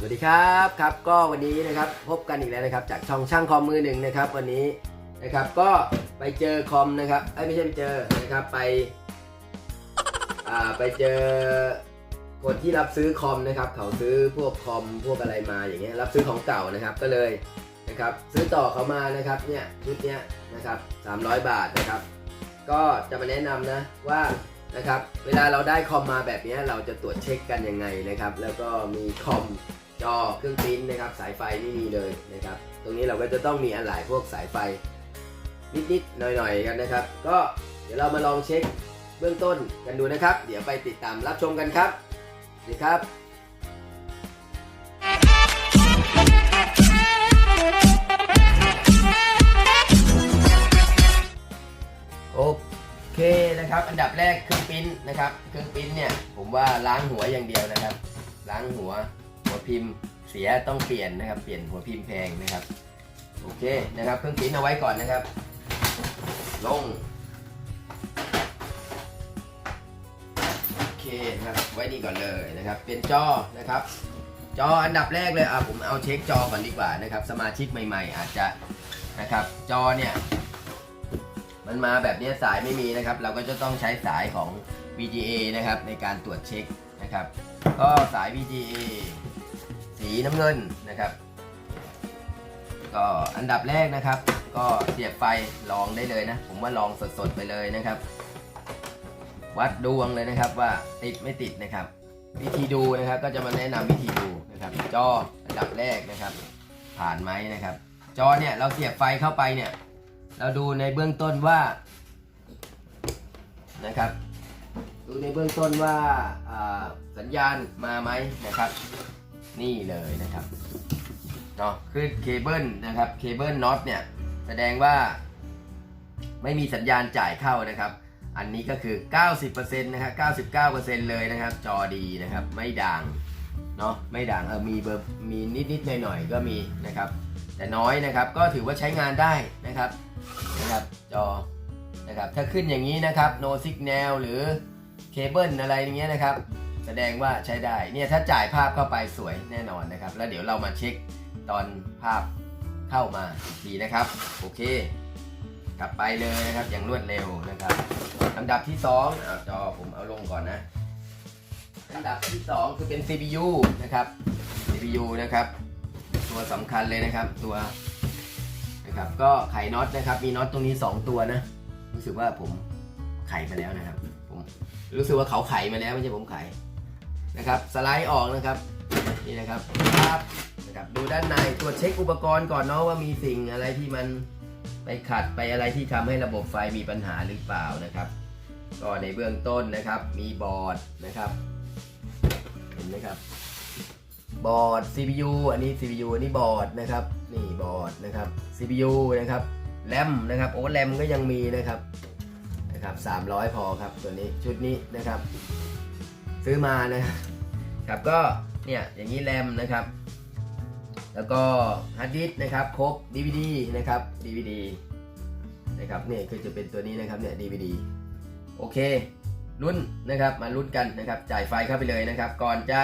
สวัสดีครับครับก็วันนี้นะครับพบกันอีกแล้วนะครับ จากช่องช่างคอมมือหนึ่งนะครับ วันนี้นะครับก็ไปเจอคอมนะครับเอ้ไม่ใช่ไปเจอนะครับไปอ่าไปเจอคนที่รับซื้อคอมนะครับ เขาซื้อพวกคอมพวกอะไรมาอย่างเงี้ยรับซื้อของเก่านะครับก็เลยนะครับซื้อต่อเขามานะครับเนี่ยชุดเนี้ยนะครับ300 บาทนะครับ ก็จะมาแนะนำนะว่านะครับเวลาเราได้คอมมาแบบนี้เราจะตรวจเช็คกันยังไงนะครับ แล้วก็มีคอม จอเครื่องปริ้นนะครับ สายไฟไม่มีเลยนะครับ ตรงนี้เราก็จะต้องมีอะไหล่พวกสายไฟ นิดๆหน่อยๆกันนะครับ ก็เดี๋ยวเรามาลองเช็คเบื้องต้นกันดูนะครับ เดี๋ยวไปติดตามรับชมกันครับสวัสดีครับโอเคนะครับ อันดับแรกเครื่องปิ้นนะครับ เครื่องปิ้นเนี่ยผมว่าล้างหัวอย่างเดียวนะครับ ล้างหัว พิมพ์เสียต้องเปลี่ยนนะครับ เปลี่ยนหัวพิมพ์แพงนะครับ โอเคนะครับเครื่องปริ้นเอาไว้ก่อนนะครับ ลง โอเคนะครับ ไว้นี่ก่อนเลยนะครับ เป็นจอนะครับ จออันดับแรกเลยอะผมเอาเช็คจอก่อนดีกว่านะครับ สมาชิกใหม่ๆ อาจจะนะครับ จอเนี่ย มันมาแบบนี้สายไม่มีนะครับ เราก็จะต้องใช้สายของ VGA นะครับในการตรวจเช็คนะครับ ก็สาย VGA สีน้ำเงินนะครับ ก็อันดับแรกนะครับ ก็เสียบไฟลองได้เลยนะ ผมว่าลองสดๆไปเลยนะครับ วัดดวงเลยนะครับว่าติดไม่ติดนะครับ วิธีดูนะครับก็จะมาแนะนำวิธีดูนะครับ จออันดับแรกนะครับ ผ่านไหมนะครับ จอเนี่ยเราเสียบไฟเข้าไปเนี่ย เราดูในเบื้องต้นว่านะครับดูในเบื้องต้นว่าอ่าสัญญาณมาไหมนะครับ นี่เลยนะครับเนาะคือเคเบิลนะครับเคเบิลน็อตเนี่ยแสดงว่า ไม่มีสัญญาณจ่ายเข้านะครับ อันนี้ก็คือ 90%นะครับ99%เลยนะครับ จอดีนะครับ ไม่ด่างเนาะไม่ด่างเออมีเบอร์มีนิดๆหน่อยๆก็มีนะครับ แต่น้อยนะครับก็ถือว่าใช้งานได้นะครับนะครับจอนะครับถ้าขึ้นอย่างนี้นะครับ no signal หรือเคเบิลอะไรอย่างเงี้ยนะครับ แสดงว่าใช้ได้เนี่ยถ้าจ่ายภาพเข้าไปสวยแน่นอนนะครับ แล้วเดี๋ยวเรามาเช็คตอนภาพเข้ามาอีกทีนะครับ โอเค กลับไปเลยนะครับอย่างรวดเร็วนะครับลำดับที่2อาจอผมเอาลงก่อนนะลำดับที่ 2 คือเป็น CPU นะครับ CPU นะครับ ตัวสำคัญเลยนะครับตัวนะครับก็ไขน็อตนะครับ มีน็อตตรงนี้ 2 ตัวนะ รู้สึกว่าผมไขมาแล้วนะครับผมรู้สึกว่าเขาไขมาแล้วไม่ใช่ผมไข นะครับสไลด์ออกนะครับนี่นะครับครับนะครับดูด้านในตรวจเช็คอุปกรณ์ก่อนเนาะว่ามีสิ่งอะไรที่มันไปขัดไปอะไรที่ทำให้ระบบไฟมีปัญหาหรือเปล่านะครับก็ในเบื้องต้นนะครับมีบอร์ดนะครับเห็นไหมครับบอร์ด CPU อันนี้ CPU อันนี้บอร์ดนะครับนี่บอร์ดนะครับ CPU นะครับแรมนะครับโอ้แรมก็ยังมีนะครับนะครับ300 พอครับตัวนี้ชุดนี้นะครับ ซื้อมานะครับ ก็เนี่ยอย่างนี้แรมนะครับ แล้วก็ฮาร์ดดิสนะครับ ครบ DVD นะครับ DVD นะครับเนี่ยคือจะเป็นตัวนี้นะครับเนี่ย DVD โอเคลุ้นนะครับมาลุ้นกันนะครับจ่ายไฟเข้าไปเลยนะครับ ก่อนจะ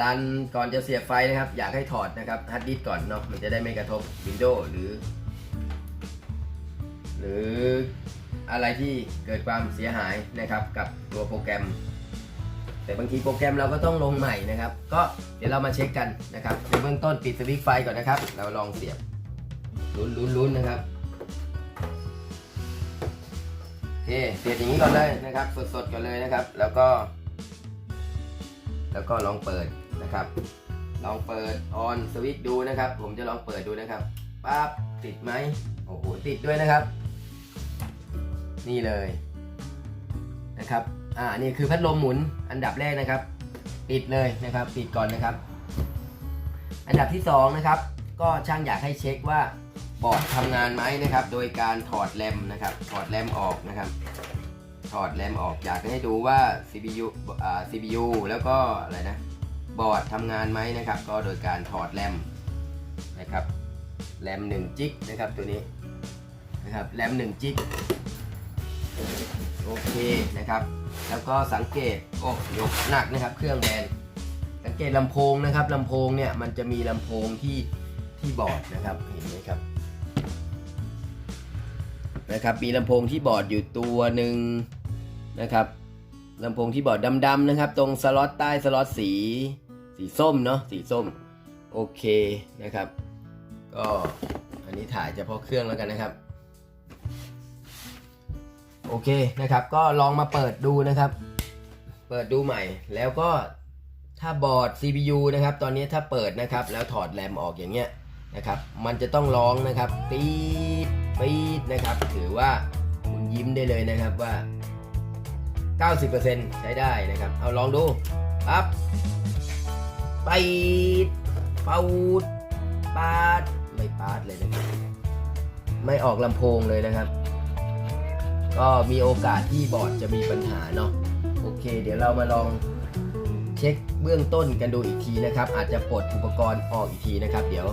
รันก่อนจะเสียบไฟนะครับ อยากให้ถอดนะครับฮาร์ดดิสก์ก่อนเนาะมันจะได้ไม่กระทบ Windows หรือ หรืออะไรที่เกิดความเสียหายนะครับกับตัวโปรแกรม แต่บางทีโปรแกรมเราก็ต้องลงใหม่นะครับ ก็เดี๋ยวเรามาเช็คกันนะครับในเบื้องต้นปิดสวิตช์ไฟก่อนนะครับ เราลองเสียบลุ้นลุ้นลุ้นนะครับโอเคเสียบอย่างนี้ก่อนเลยนะครับ สดๆก่อนเลยนะครับ แล้วก็ แล้วก็ลองเปิดนะครับ ลองเปิดออนสวิตช์ดูนะครับ ผมจะลองเปิดดูนะครับปั๊บติดไหมโอ้โหติดด้วยนะครับ นี่เลยนะครับ อ่านี่คือพัดลมหมุนอันดับแรกนะครับ ปิดเลยนะครับ ปิดก่อนนะครับ อันดับที่สองนะครับ ก็ช่างอยากให้เช็คว่าบอร์ดทำงานไหมนะครับ โดยการถอดแรมนะครับ ถอดแรมออกนะครับ ถอดแรมออกอยากให้ดูว่า CPU อ่า CPU แล้วก็อะไรนะบอร์ดทำงานไหมนะครับ ก็โดยการถอดแรมนะครับแรม1จิกนะครับตัวนี้นะครับแรม1จิกโอเคนะครับ แล้วก็สังเกตโอ้ยกหนักนะครับ เครื่องแบนสังเกตลำโพงนะครับลำโพงเนี่ยมันจะมีลำโพงที่ที่บอดนะครับเห็นไหมครับนะครับ มีลำโพงที่บอดอยู่ตัวหนึ่งนะครับลำโพงที่บอดดำๆนะครับ ตรงสล็อตใต้สล็อตสี สีส้มเนาะสีส้มโอเคนะครับ ก็อันนี้ถ่ายเฉพาะเครื่องแล้วกันนะครับ โอเคนะครับ ก็ลองมาเปิดดูนะครับ เปิดดูใหม่ แล้วก็ถ้าบอร์ด CPU นะครับ ตอนนี้ถ้าเปิดนะครับ แล้วถอดแรมออกอย่างเงี้ยนะครับ มันจะต้องร้องนะครับปี๊ดปี๊ดนะครับ ถือว่าคุณยิ้มได้เลยนะครับว่า 90%ใช้ได้นะครับ เอาลองดูปั๊บปี๊ดปาดปาดไม่ปาดเลยนะครับ ไม่ออกลำโพงเลยนะครับ ก็มีโอกาสที่บอร์ดจะมีปัญหาเนาะโอเค เดี๋ยวเรามาลองเช็คเบื้องต้นกันดูอีกทีนะครับ อาจจะปลดอุปกรณ์ออกอีกทีนะครับ เดี๋ยว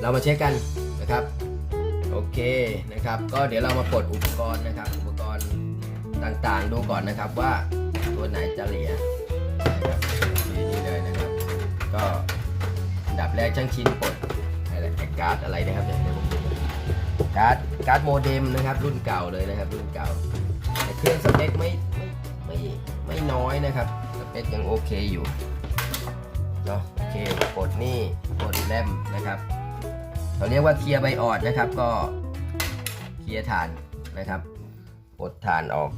เรามาเช็คกันนะครับ โอเคนะครับ ก็เดี๋ยวเรามาปลดอุปกรณ์นะครับ อุปกรณ์ต่างๆ ดูก่อนนะครับว่าตัวไหนจะเหลียนะครับนี่นี่เลยนะครับ ก็ดับแรกช่างชิ้นปลดอะไรแอการ์ดอะไรนะครับเดี๋ยว การ์ดการ์ดโมเด็มนะครับ รุ่นเก่าเลยนะครับ รุ่นเก่า แต่เครื่องสเปคไม่ไม่ไม่ไม่น้อยนะครับสเปคยังโอเคอยู่เนาะโอเคปลดนี่ปลดแรมนะครับเขาเรียกว่าเคลียร์ใบออดนะครับ ก็เคลียร์ฐานนะครับปลดฐานออก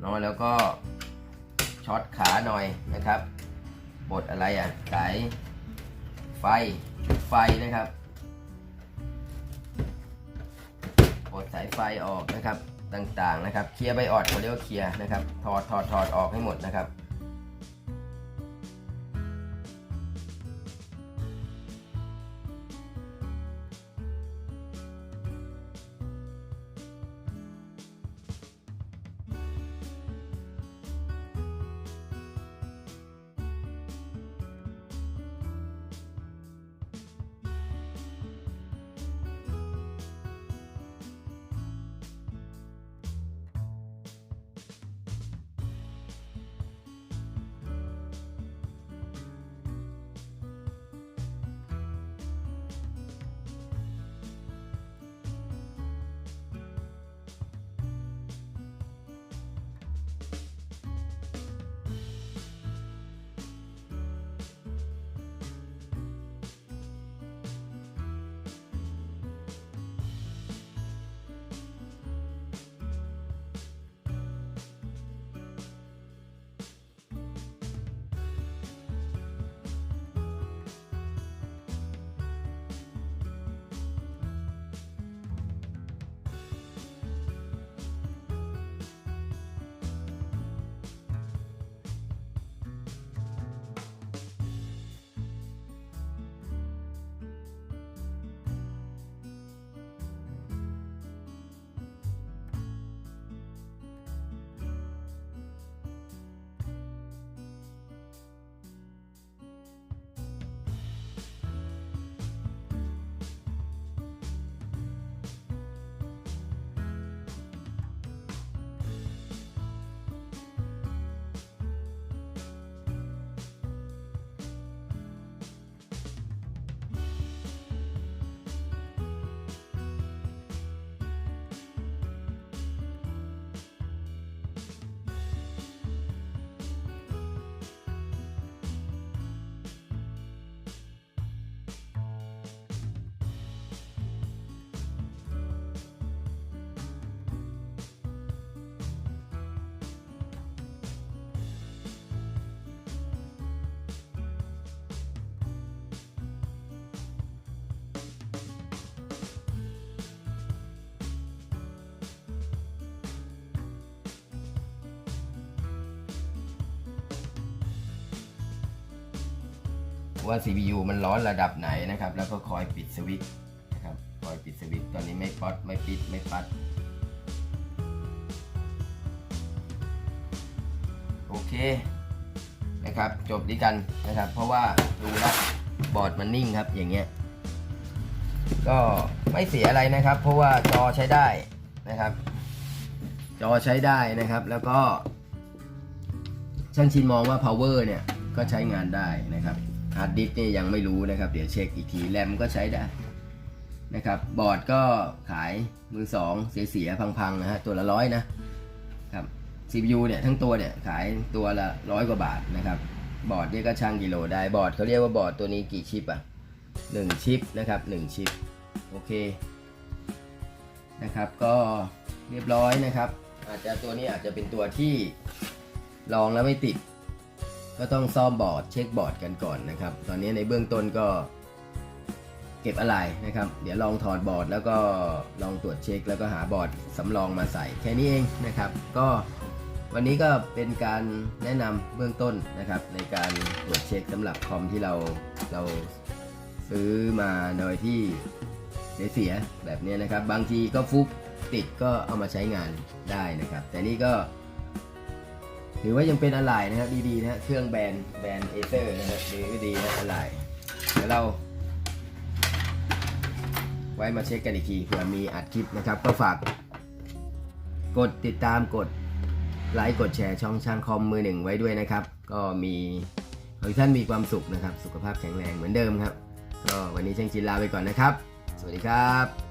เนาะแล้วก็ช็อตขาหน่อยนะครับปลดอะไรอะสายไฟชุดไฟนะครับ ดสายไฟออกนะครับต่างๆนะครับ เคลียร์ใบออดเขาเรียกว่าเคลียร์นะครับ ถอดถอดถอดออกให้หมดนะครับ ว่า CPU มันร้อนระดับไหนนะครับ แล้วก็คอยปิดสวิตช์นะครับ คอยปิดสวิตช์ตอนนี้ไม่ป๊อตไม่ปิดไม่ปัด โอเคนะครับ จบดีกันนะครับ เพราะว่าดูแล้วบอร์ดมันนิ่งครับอย่างเงี้ย ก็ไม่เสียอะไรนะครับ เพราะว่าจอใช้ได้นะครับ จอใช้ได้นะครับ แล้วก็ช่างชินมองว่า power เนี่ยก็ใช้งานได้นะครับ ฮาร์ดดิสเนี่ยังไม่รู้นะครับ เดี๋ยวเช็คอีกทีแรมก็ใช้ได้นะครับบอร์ดก็ขายมือสองเสียๆพังๆนะฮะตัวละร้อยนะครับ CPU เนี่ยทั้งตัวเนี่ยขายตัวละร้อยกว่าบาทนะครับบอร์ดเนี่ยก็ช่างกิโลได้บอร์ดเขาเรียกว่าบอร์ดตัวนี้กี่ชิปอะหนึ่งชิปนะครับหนึ่งชิปโอเคนะครับก็เรียบร้อยนะครับ อาจจะตัวนี้อาจจะเป็นตัวที่ลองแล้วไม่ติด ก็ต้องซ่อมบอร์ดเช็คบอร์ดกันก่อนนะครับ ตอนนี้ในเบื้องต้นก็เก็บอะไรนะครับ เดี๋ยวลองถอดบอร์ดแล้วก็ลองตรวจเช็ค แล้วก็หาบอร์ดสำรองมาใส่แค่นี้เองนะครับ ก็วันนี้ก็เป็นการแนะนำเบื้องต้นนะครับ ในการตรวจเช็คสำหรับคอมที่เราเราซื้อมาโดยที่เสียแบบนี้นะครับ บางทีก็ฟุกติดก็เอามาใช้งานได้นะครับ แต่นี่ก็ ถือว่ายังเป็นอะไหล่นะครับดีๆนะฮะเครื่องแบรนด์แบรนด์เอเซอร์นะฮะดีก็ดีนะอะไหล่เดี๋ยวเราไว้มาเช็คกันอีกทีเผื่อมีอัดคลิปนะครับ ก็ฝากกดติดตามกดไลค์กดแชร์ช่องช่างคอมมือหนึ่งไว้ด้วยนะครับ ก็มีขอให้ท่านมีความสุขนะครับ สุขภาพแข็งแรงเหมือนเดิมครับ ก็วันนี้ช่างจินลาไปก่อนนะครับ สวัสดีครับ